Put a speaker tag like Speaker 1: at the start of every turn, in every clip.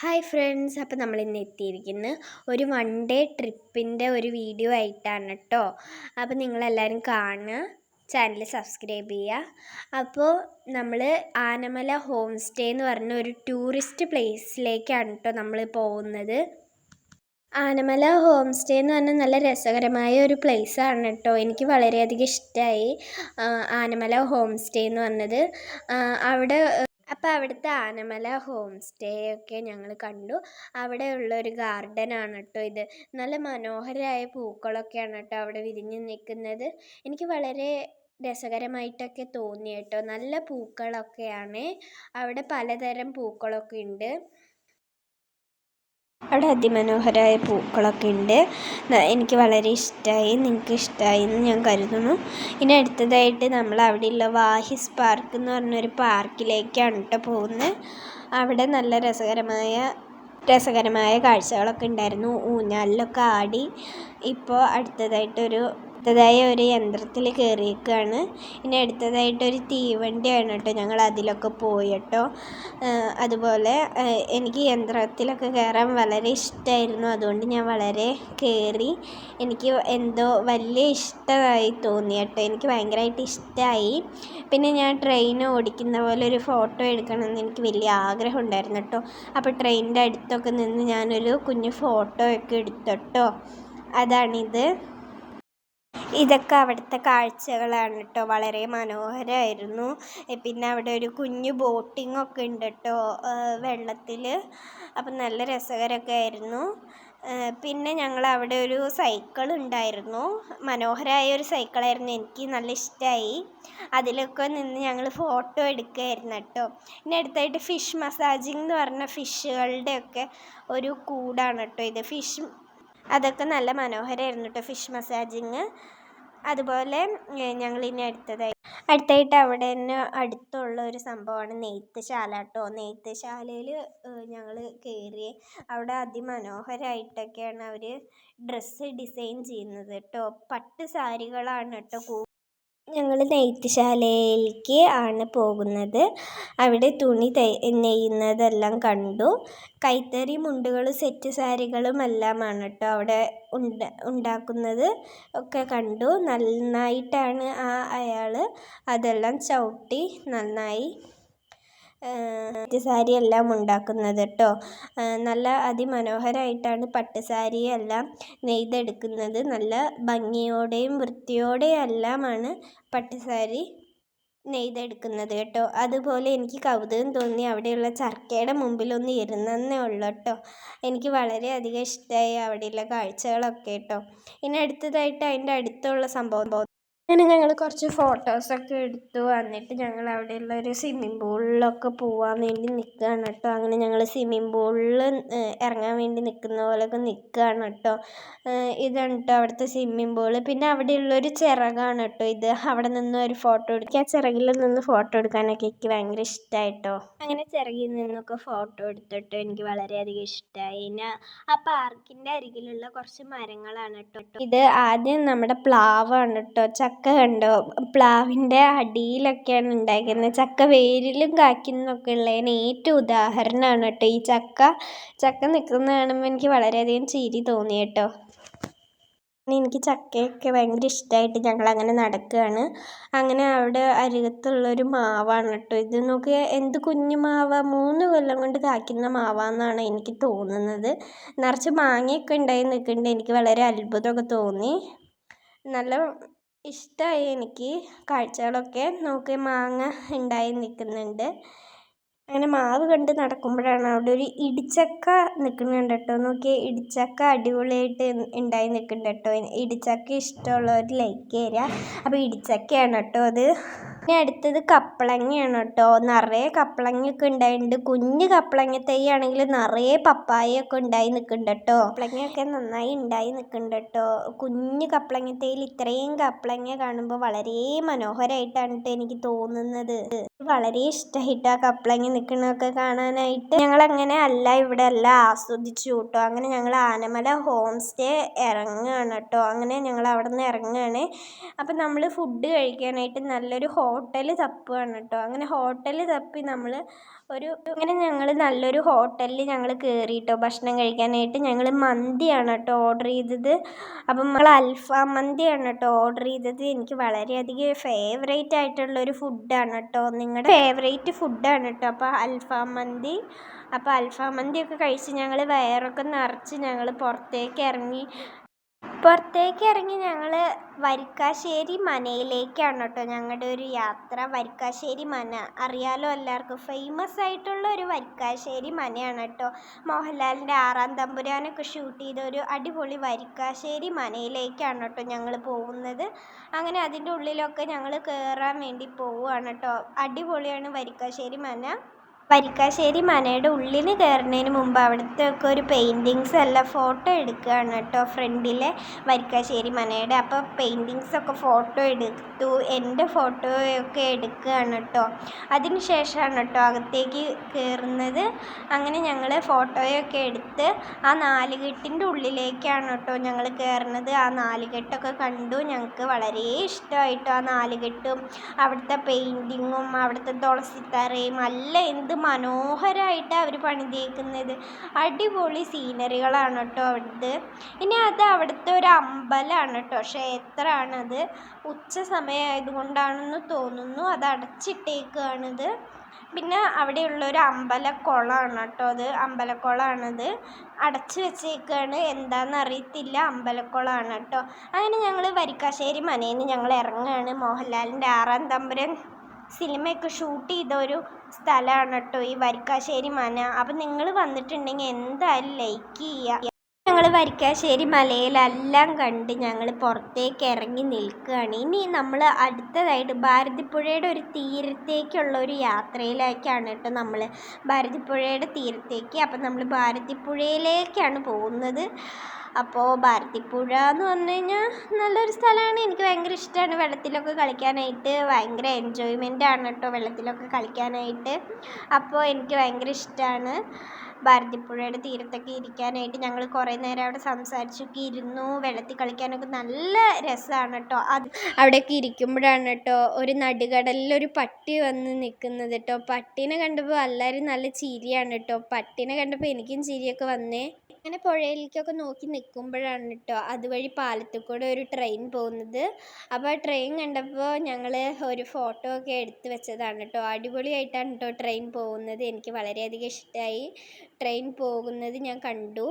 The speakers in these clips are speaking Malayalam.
Speaker 1: ഹായ് ഫ്രണ്ട്സ് അപ്പോൾ നമ്മൾ ഇന്ന് എത്തിയിരിക്കുന്നത് ഒരു വൺ ഡേ ട്രിപ്പിന്റെ ഒരു വീഡിയോ ആയിട്ടാണ് കേട്ടോ അപ്പോൾ നിങ്ങളെല്ലാവരും കാണുക ചാനൽ സബ്സ്ക്രൈബ് ചെയ്യുക. അപ്പോൾ നമ്മൾ ആനമല ഹോം സ്റ്റേ എന്ന് പറഞ്ഞ ഒരു ടൂറിസ്റ്റ് പ്ലേസിലേക്കാണ് കേട്ടോ നമ്മൾ പോകുന്നത്. ആനമല ഹോം സ്റ്റേ എന്ന് പറഞ്ഞാൽ നല്ല രസകരമായ ഒരു പ്ലേസ് ആണ് കേട്ടോ എനിക്ക് വളരെയധികം ഇഷ്ടമായി ആനമല ഹോം സ്റ്റേ എന്ന് പറഞ്ഞത്. അവിടെ അപ്പോൾ അവിടുത്തെ ആനമല ഹോം സ്റ്റേ ഒക്കെ ഞങ്ങൾ കണ്ടു. അവിടെ ഉള്ളൊരു ഗാർഡനാണ് കേട്ടോ ഇത്. നല്ല മനോഹരമായ പൂക്കളൊക്കെയാണ് കേട്ടോ അവിടെ വിരിഞ്ഞ് നിൽക്കുന്നത് എനിക്ക് വളരെ രസകരമായിട്ടൊക്കെ തോന്നി കേട്ടോ നല്ല പൂക്കളൊക്കെയാണ്. അവിടെ പലതരം പൂക്കളൊക്കെ ഉണ്ട്. അവിടെ അതിമനോഹരമായ പൂക്കളൊക്കെ ഉണ്ട്. എനിക്ക് വളരെ ഇഷ്ടമായി നിങ്ങൾക്ക് ഇഷ്ടമായി എന്ന് ഞാൻ കരുതുന്നു. ഇനി അടുത്തതായിട്ട് നമ്മൾ അവിടെയുള്ള വാഹിസ് പാർക്ക് എന്ന് പറഞ്ഞൊരു പാർക്കിലേക്കാണ് കേട്ടോ പോകുന്നത്. അവിടെ നല്ല രസകരമായ രസകരമായ കാഴ്ചകളൊക്കെ ഉണ്ടായിരുന്നു. ഊഞ്ഞാലിലൊക്കെ ആടി. ഇപ്പോൾ അടുത്തതായിട്ടൊരു അടുത്തതായി ഒരു യന്ത്രത്തിൽ കയറിയേക്കാണ് ഇനി അടുത്തതായിട്ട് ഒരു തീവണ്ടിയാണ് കേട്ടോ ഞങ്ങൾ അതിലൊക്കെ പോയി കേട്ടോ. അതുപോലെ എനിക്ക് യന്ത്രത്തിലൊക്കെ കയറാൻ വളരെ ഇഷ്ടമായിരുന്നു അതുകൊണ്ട് ഞാൻ വളരെ കയറി എനിക്ക് എന്തോ വലിയ ഇഷ്ടമായി തോന്നി കേട്ടോ. എനിക്ക് ഭയങ്കരമായിട്ട് ഇഷ്ടമായി പിന്നെ ഞാൻ ട്രെയിൻ ഓടിക്കുന്ന പോലെ ഒരു ഫോട്ടോ എടുക്കണമെന്ന് എനിക്ക് വലിയ ആഗ്രഹം ഉണ്ടായിരുന്നു കേട്ടോ. അപ്പോൾ ട്രെയിനിന്റെ അടുത്തൊക്കെ നിന്ന് ഞാനൊരു കുഞ്ഞു ഫോട്ടോ ഒക്കെ എടുത്തു അതാണിത്. ഇതൊക്കെ അവിടുത്തെ കാഴ്ചകളാണ് കേട്ടോ. വളരെ മനോഹരമായിരുന്നു പിന്നെ അവിടെ ഒരു കുഞ്ഞു ബോട്ടിംഗ് ഒക്കെ ഉണ്ട് കേട്ടോ വെള്ളത്തിൽ അപ്പം നല്ല രസകരമൊക്കെ ആയിരുന്നു. പിന്നെ ഞങ്ങൾ അവിടെ ഒരു സൈക്കിൾ ഉണ്ടായിരുന്നു. മനോഹരമായ ഒരു സൈക്കിളായിരുന്നു എനിക്ക് നല്ല ഇഷ്ടമായി. അതിലൊക്കെ നിന്ന് ഞങ്ങൾ ഫോട്ടോ എടുക്കുകയായിരുന്നു കേട്ടോ. പിന്നെ അടുത്തായിട്ട് ഫിഷ് മസാജിങ് എന്ന് പറഞ്ഞ ഫിഷുകളുടെയൊക്കെ ഒരു കൂടാണ് കേട്ടോ ഇത്. ഫിഷ് അതൊക്കെ നല്ല മനോഹരമായിരുന്നു കേട്ടോ ഫിഷ് മസാജിങ്. അതുപോലെ ഞങ്ങൾ ഇനി അടുത്തതായി അടുത്തായിട്ട് അവിടെ തന്നെ അടുത്തുള്ള ഒരു സംഭവമാണ് നെയ്ത്ത് ശാല കേട്ടോ. നെയ്ത്ത് ശാലയിൽ ഞങ്ങൾ കയറി അവിടെ അതിമനോഹരമായിട്ടൊക്കെയാണ് അവർ ഡ്രസ്സ് ഡിസൈൻ ചെയ്യുന്നത് കേട്ടോ. പട്ട് സാരികളാണ് കേട്ടോ ഞങ്ങൾ നെയ്ത്തുശാലയിലേക്ക് ആണ് പോകുന്നത്. അവിടെ തുണി നെയ്യുന്നതെല്ലാം കണ്ടു. കൈത്തറി മുണ്ടുകളും സെറ്റ് സാരികളും എല്ലാമാണ് കേട്ടോ അവിടെ ഉണ്ട ഉണ്ടാക്കുന്നത്. ഒക്കെ കണ്ടു. നന്നായിട്ടാണ് ആ അയാൾ അതെല്ലാം ചവിട്ടി നന്നായി സാരി എല്ലാം ഉണ്ടാക്കുന്നത് കേട്ടോ നല്ല അതിമനോഹരമായിട്ടാണ് പട്ട് സാരിയെല്ലാം നെയ്തെടുക്കുന്നത്. നല്ല ഭംഗിയോടെയും വൃത്തിയോടെയും എല്ലാമാണ് പട്ട് സാരി നെയ്തെടുക്കുന്നത് കേട്ടോ അതുപോലെ എനിക്ക് കൗതുകം തോന്നി അവിടെയുള്ള ചർക്കയുടെ മുമ്പിലൊന്ന് ഇരുന്നെന്നേ ഉള്ളൂ കേട്ടോ എനിക്ക് വളരെയധികം ഇഷ്ടമായി അവിടെയുള്ള കാഴ്ചകളൊക്കെ കേട്ടോ ഇനി അടുത്തതായിട്ട് അതിന്റെ അടുത്തുള്ള സംഭവം അങ്ങനെ ഞങ്ങൾ കുറച്ച് ഫോട്ടോസൊക്കെ എടുത്തു. വന്നിട്ട് ഞങ്ങൾ അവിടെയുള്ള ഒരു സ്വിമ്മിംഗ് പൂളിലൊക്കെ പോകാൻ വേണ്ടി നിൽക്കുകയാണ് കേട്ടോ അങ്ങനെ ഞങ്ങൾ സ്വിമ്മിംഗ് പൂളിൽ ഇറങ്ങാൻ വേണ്ടി നിൽക്കുന്ന പോലെയൊക്കെ നിൽക്കുകയാണ് കേട്ടോ ഇതാണ് കേട്ടോ അവിടുത്തെ സ്വിമ്മിംഗ് പൂൾ പിന്നെ അവിടെയുള്ളൊരു ചിറകാണ് കേട്ടോ ഇത്. അവിടെ നിന്ന് ഒരു ഫോട്ടോ എടുക്കുക ആ ചിറകിൽ നിന്ന് ഫോട്ടോ എടുക്കാനൊക്കെ എനിക്ക് ഭയങ്കര ഇഷ്ടമായിട്ടോ അങ്ങനെ ചിറകിൽ നിന്നൊക്കെ ഫോട്ടോ എടുത്തിട്ട് എനിക്ക് വളരെയധികം ഇഷ്ടമായി പിന്നെ ആ പാർക്കിന്റെ അരികിലുള്ള കുറച്ച് മരങ്ങളാണ് കേട്ടോ ഇത് ആദ്യം നമ്മുടെ പ്ലാവാണ് കേട്ടോ ചക്ക ചക്ക കണ്ടോ? പ്ലാവിന്റെ അടിയിലൊക്കെയാണ് ഉണ്ടാക്കുന്നത് ചക്ക വേരിലും കായ്ക്കുന്നൊക്കെ ഉള്ളതിന് ഏറ്റവും ഉദാഹരണമാണ് കേട്ടോ ഈ ചക്ക. ചക്ക നിൽക്കുന്ന കാണുമ്പോൾ എനിക്ക് വളരെയധികം ചിരി തോന്നി കേട്ടോ. എനിക്ക് ചക്കയൊക്കെ ഭയങ്കര ഇഷ്ടമായിട്ട് ഞങ്ങൾ അങ്ങനെ നടക്കുകയാണ്. അങ്ങനെ അവിടെ അരികത്തുള്ളൊരു മാവാണ് കേട്ടോ ഇത്. നോക്കി എന്ത് കുഞ്ഞു മാവ? മൂന്ന് കൊല്ലം കൊണ്ട് കായ്ക്കുന്ന മാവാന്നാണ് എനിക്ക് തോന്നുന്നത്. നിറച്ച് മാങ്ങയൊക്കെ ഉണ്ടായി നിൽക്കുന്നുണ്ട്. എനിക്ക് വളരെ അത്ഭുതമൊക്കെ തോന്നി. നല്ല ഇഷ്ടമായി എനിക്ക്. കാഴ്ചകളൊക്കെ നോക്കി മാങ്ങ ഉണ്ടായി നിൽക്കുന്നുണ്ട്. അങ്ങനെ മാവ് കണ്ട് നടക്കുമ്പോഴാണ് അവിടെ ഒരു ഇടിച്ചക്ക നിൽക്കുന്നുണ്ട് കേട്ടോ. നോക്കിയേ ഇടിച്ചക്ക അടിപൊളിയായിട്ട് ഉണ്ടായി നിൽക്കുന്നുണ്ട് കേട്ടോ. ഇടിച്ചക്ക ഇഷ്ടമുള്ളവർ ലൈക്ക് ചെയ്യുക. അപ്പോൾ ഇടിച്ചക്കയാണ് കേട്ടോ അത്. ഇനി അടുത്തത് കപ്പളങ്ങയാണ് കേട്ടോ. നിറയെ കപ്പളങ്ങയൊക്കെ ഉണ്ടായിട്ടുണ്ട്. കുഞ്ഞ് കപ്പളങ്ങ തൈ ആണെങ്കിൽ നിറയെ പപ്പായയൊക്കെ ഉണ്ടായി നിൽക്കുന്നുണ്ട് കേട്ടോ. കപ്പളങ്ങയൊക്കെ നന്നായി ഉണ്ടായി നിൽക്കുന്നുണ്ട് കേട്ടോ. കുഞ്ഞ് കപ്പളങ്ങ തൈയിൽ ഇത്രയും കപ്പളങ്ങ കാണുമ്പോൾ വളരെ മനോഹരമായിട്ടാണ് കേട്ടോ എനിക്ക് തോന്നുന്നത്. വളരെ ഇഷ്ടമായിട്ട് ആ കപ്പളങ്ങ നിൽക്കുന്നതൊക്കെ കാണാനായിട്ട്. ഞങ്ങൾ അങ്ങനെ അല്ല ഇവിടെ അല്ല ആസ്വദിച്ചു കേട്ടോ. അങ്ങനെ ഞങ്ങൾ ആനമല ഹോം സ്റ്റേ ഇറങ്ങുകയാണ് കേട്ടോ. അങ്ങനെ ഞങ്ങൾ അവിടെ നിന്ന് ഇറങ്ങുകയാണ്. അപ്പം നമ്മൾ ഫുഡ് കഴിക്കാനായിട്ട് നല്ലൊരു ഹോം ഹോട്ടൽ തപ്പുകയാണ് കേട്ടോ. അങ്ങനെ ഹോട്ടൽ തപ്പി നമ്മൾ ഒരു ഇങ്ങനെ ഞങ്ങൾ നല്ലൊരു ഹോട്ടലിൽ ഞങ്ങൾ കയറി കേട്ടോ. ഭക്ഷണം കഴിക്കാനായിട്ട് ഞങ്ങൾ മന്തിയാണ് കേട്ടോ ഓർഡർ ചെയ്തത്. അപ്പം നമ്മൾ അൽഫാം മന്തിയാണ് കേട്ടോ ഓർഡർ ചെയ്തത്. എനിക്ക് വളരെയധികം ഫേവറേറ്റ് ആയിട്ടുള്ള ഒരു ഫുഡാണ് കേട്ടോ. നിങ്ങളുടെ ഫേവറേറ്റ് ഫുഡാണ് കേട്ടോ. അപ്പോൾ അൽഫാം മന്തി. അപ്പോൾ അൽഫാം മന്തിയൊക്കെ കഴിച്ച് ഞങ്ങൾ വയറൊക്കെ നിറച്ച് ഞങ്ങൾ പുറത്തേക്ക് ഇറങ്ങി പുറത്തേക്ക് ഇറങ്ങി ഞങ്ങൾ വരിക്കാശ്ശേരി മനയിലേക്കാണ് കേട്ടോ ഞങ്ങളുടെ ഒരു യാത്ര. വരിക്കാശ്ശേരി മന. അറിയാലോ എല്ലാവർക്കും ഫേമസ് ആയിട്ടുള്ള ഒരു വരിക്കാശ്ശേരി മനയാണ് കേട്ടോ. മോഹൻലാലിന്റെ ആറാം തമ്പുരാനൊക്കെ ഷൂട്ട് ചെയ്ത ഒരു അടിപൊളി വരിക്കാശ്ശേരി മനയിലേക്കാണ് കേട്ടോ ഞങ്ങൾ പോകുന്നത്. അങ്ങനെ അതിന്റെ ഉള്ളിലൊക്കെ ഞങ്ങൾ കയറാൻ വേണ്ടി പോവുകയാണ് കേട്ടോ. അടിപൊളിയാണ് വരിക്കാശ്ശേരി മന. വരിക്കാശ്ശേരി മനയുടെ ഉള്ളിന് കയറുന്നതിന് മുമ്പ് അവിടുത്തെ ഒക്കെ ഒരു പെയിന്റിങ്സ് എല്ലാം ഫോട്ടോ എടുക്കുകയാണ് കേട്ടോ ഫ്രണ്ടിലെ വരിക്കാശ്ശേരി മനയുടെ. അപ്പോൾ പെയിന്റിങ്സ് ഒക്കെ ഫോട്ടോ എടുത്തു എന്റെ ഫോട്ടോയൊക്കെ എടുക്കുകയാണ് കേട്ടോ. അതിന് ശേഷമാണ് കേട്ടോ അകത്തേക്ക് കയറുന്നത് അങ്ങനെ ഞങ്ങൾ ഫോട്ടോയൊക്കെ എടുത്ത് ആ നാലുകെട്ടിന്റെ ഉള്ളിലേക്കാണ് കേട്ടോ ഞങ്ങൾ കയറുന്നത് ആ നാലുകെട്ടൊക്കെ കണ്ടു. ഞങ്ങൾക്ക് വളരെ ഇഷ്ടമായിട്ടോ ആ നാലുകെട്ടും അവിടുത്തെ പെയിന്റിങ്ങും അവിടുത്തെ തുളസിത്തറയും അല്ല എന്ത് മനോഹരമായിട്ടാണ് അവർ പണിതേക്കുന്നത്. അടിപൊളി സീനറികളാണ് കേട്ടോ അവിടുത്തെ. ഇനി അത് അവിടുത്തെ ഒരു അമ്പലമാണ് കേട്ടോ. ക്ഷേത്രമാണത്. ഉച്ച സമയമായതുകൊണ്ടാണെന്ന് തോന്നുന്നു. അത് അടച്ചിട്ടേക്കുകയാണിത് പിന്നെ അവിടെയുള്ള ഒരു അമ്പലക്കുളമാണ് കേട്ടോ അത്. അമ്പലക്കുളമാണത് അടച്ചു വെച്ചേക്കാണ്. എന്താണെന്ന് അറിയത്തില്ല അമ്പലക്കുളമാണ് കേട്ടോ. അങ്ങനെ ഞങ്ങൾ വരിക്കാശ്ശേരി മനയിൽ ഞങ്ങൾ ഇറങ്ങുകയാണ് മോഹൻലാലിന്റെ ആറാം തമ്പുരാൻ സിനിമയൊക്കെ ഷൂട്ട് ചെയ്ത ഒരു സ്ഥലമാണ് കേട്ടോ ഈ വരിക്കാശ്ശേരി മന. അപ്പം നിങ്ങൾ വന്നിട്ടുണ്ടെങ്കിൽ എന്തായാലും ലൈക്ക് ചെയ്യുക ഞങ്ങൾ വരിക്കാശ്ശേരി മലയിലെല്ലാം കണ്ട് ഞങ്ങൾ പുറത്തേക്ക് ഇറങ്ങി നിൽക്കുകയാണ്. ഇനി നമ്മൾ അടുത്തതായിട്ട് ഭാരതിപ്പുഴയുടെ ഒരു തീരത്തേക്കുള്ള ഒരു യാത്രയിലേക്കാണ് കേട്ടോ നമ്മൾ ഭാരതിപ്പുഴയുടെ തീരത്തേക്ക്. അപ്പം നമ്മൾ ഭാരതിപ്പുഴയിലേക്കാണ് പോകുന്നത്. അപ്പോൾ ഭാരതിപ്പുഴ എന്ന് പറഞ്ഞു കഴിഞ്ഞാൽ നല്ലൊരു സ്ഥലമാണ്. എനിക്ക് ഭയങ്കര ഇഷ്ടമാണ്. വെള്ളത്തിലൊക്കെ കളിക്കാനായിട്ട് ഭയങ്കര എൻജോയ്മെന്റ് ആണ് കേട്ടോ വെള്ളത്തിലൊക്കെ കളിക്കാനായിട്ട്. അപ്പോൾ എനിക്ക് ഭയങ്കര ഇഷ്ടമാണ്. ഭാരതിപ്പുഴയുടെ തീരത്തൊക്കെ ഇരിക്കാനായിട്ട് ഞങ്ങൾ കുറേ നേരം അവിടെ സംസാരിച്ചൊക്കെ ഇരുന്നു വെള്ളത്തിൽ കളിക്കാനൊക്കെ നല്ല രസമാണ് കേട്ടോ അത് അവിടെയൊക്കെ ഇരിക്കുമ്പോഴാണ് കേട്ടോ ഒരു നടുകടലിൽ ഒരു പട്ടി വന്ന് നിൽക്കുന്നത് കേട്ടോ പട്ടീനെ കണ്ടപ്പോൾ എല്ലാവരും നല്ല ചിരിയാണ് കേട്ടോ പട്ടീനെ കണ്ടപ്പോൾ എനിക്കും ചിരിയൊക്കെ വന്നേ. അങ്ങനെ പുഴയിലേക്കൊക്കെ നോക്കി നിൽക്കുമ്പോഴാണ് കേട്ടോ അതുവഴി പാലത്തിൽ കൂടെ ഒരു ട്രെയിൻ പോകുന്നത്. അപ്പോൾ ആ ട്രെയിൻ കണ്ടപ്പോൾ ഞങ്ങൾ ഒരു ഫോട്ടോ ഒക്കെ എടുത്ത് വെച്ചതാണ് കേട്ടോ അടിപൊളിയായിട്ടാണ് കേട്ടോ ട്രെയിൻ പോകുന്നത്. എനിക്ക് വളരെയധികം ഇഷ്ടമായി ട്രെയിൻ പോകുന്നത് ഞാൻ കണ്ടു.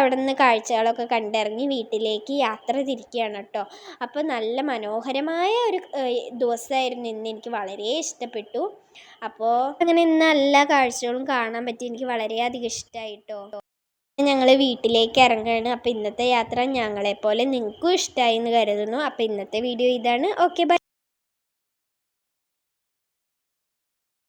Speaker 1: അവിടെ നിന്ന് കാഴ്ചകളൊക്കെ കണ്ടിറങ്ങി വീട്ടിലേക്ക് യാത്ര തിരിക്കുകയാണ് കേട്ടോ. അപ്പോൾ നല്ല മനോഹരമായ ഒരു ദിവസമായിരുന്നു ഇന്ന്. എനിക്ക് വളരെ ഇഷ്ടപ്പെട്ടു. അപ്പോൾ അങ്ങനെ ഇന്ന് എല്ലാ കാഴ്ചകളും കാണാൻ പറ്റി. എനിക്ക് വളരെയധികം ഇഷ്ടമായി കേട്ടോ. ഞങ്ങൾ വീട്ടിലേക്ക് ഇറങ്ങുകയാണ്. അപ്പോൾ ഇന്നത്തെ യാത്ര ഞങ്ങളെപ്പോലെ നിങ്ങൾക്കും ഇഷ്ടമായി എന്ന് കരുതുന്നു. അപ്പോൾ ഇന്നത്തെ വീഡിയോ ഇതാണ്. Okay bye.